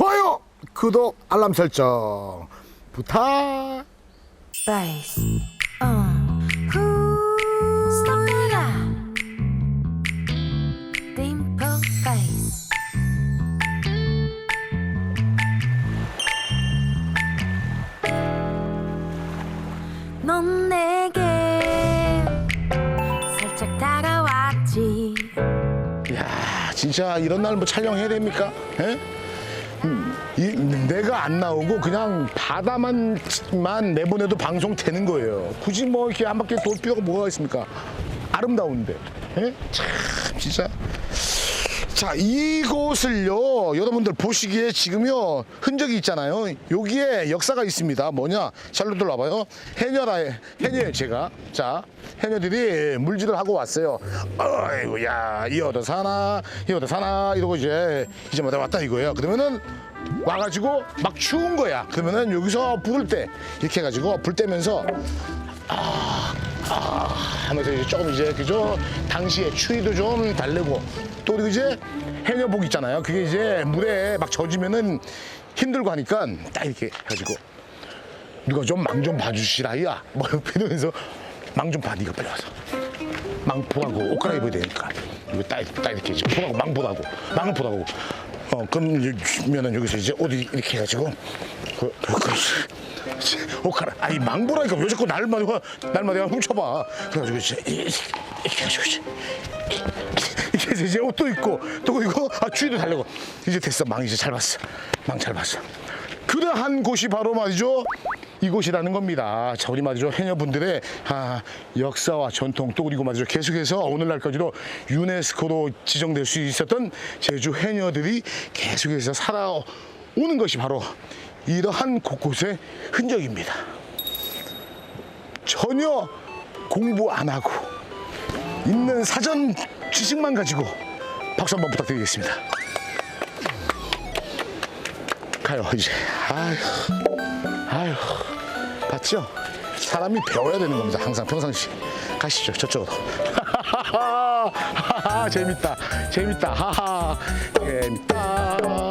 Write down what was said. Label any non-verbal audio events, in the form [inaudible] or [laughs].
좋아요, 구독, 알람 설정 부탁. Ooh. Stop it up. Dimple face. 넌 내게 살짝 다가왔지. 야, 진짜 이런 날 뭐 촬영해야 됩니까? 예? 음, 이, 내가 안 나오고 그냥 바다만 만 내보내도 방송 되는 거예요. 굳이 뭐 이렇게 한 바퀴 돌 필요가 뭐가 있습니까? 아름다운데. 예? 참, 진짜. 자, 이곳을요, 여러분들 보시기에 지금요, 흔적이 있잖아요. 여기에 역사가 있습니다. 뭐냐? 샬롯들 와봐요. 해녀라, 해녀예요, 제가. 자, 해녀들이 물질을 하고 왔어요. 어이구, 야, 이어도 사나, 이어도 사나, 이러고 이제, 이제 뭐다 왔다 이거예요. 그러면은, 와가지고 막 추운 거야. 그러면은 여기서 불을 때, 이렇게 해가지고 불 떼면서, 하면서 이제 조금 이제 그죠? 당시에 추위도 좀 달래고 또 그리고 이제 해녀복 있잖아요. 그게 이제 물에 막 젖으면은 힘들고 하니까 딱 이렇게 해가지고 누가 좀 망 좀 봐주시라 야. 뭐 이러면서 망 좀 봐 네가 빨리 와서. 망 보라고 옷 갈아입어야 되니까 이거 딱, 딱 이렇게 이제 보라고 망 보라고 망을 보라고. 어 그러면은 여기서 이제 옷 이렇게 해가지고 그, 그, 그, 옷 갈아 아니 망 보라니까 왜 자꾸 날마다 날마다 훔쳐봐. 그래가지고 이제 이렇게 해가지고 이제 이렇게 해서 이제 옷도 입고 또 그리고 아 추위도 달래고. 이제 됐어. 망 이제 잘 봤어. 망 잘 봤어 그러한 곳이 바로 말이죠 이곳이라는 겁니다. 자, 우리 말이죠 해녀분들의 아, 역사와 전통 또 그리고 말이죠 계속해서 오늘날까지도 유네스코로 지정될 수 있었던 제주 해녀들이 계속해서 살아오는 것이 바로 이러한 곳곳의 흔적입니다. 전혀 공부 안 하고 있는 사전 지식만 가지고 박수 한번 부탁드리겠습니다. 가요 이제. 아휴, 아휴, 봤죠? 사람이 배워야 되는 겁니다. 항상 평상시. 가시죠 저쪽으로. [laughs] 재밌다, 재밌다, 하하, 재밌다.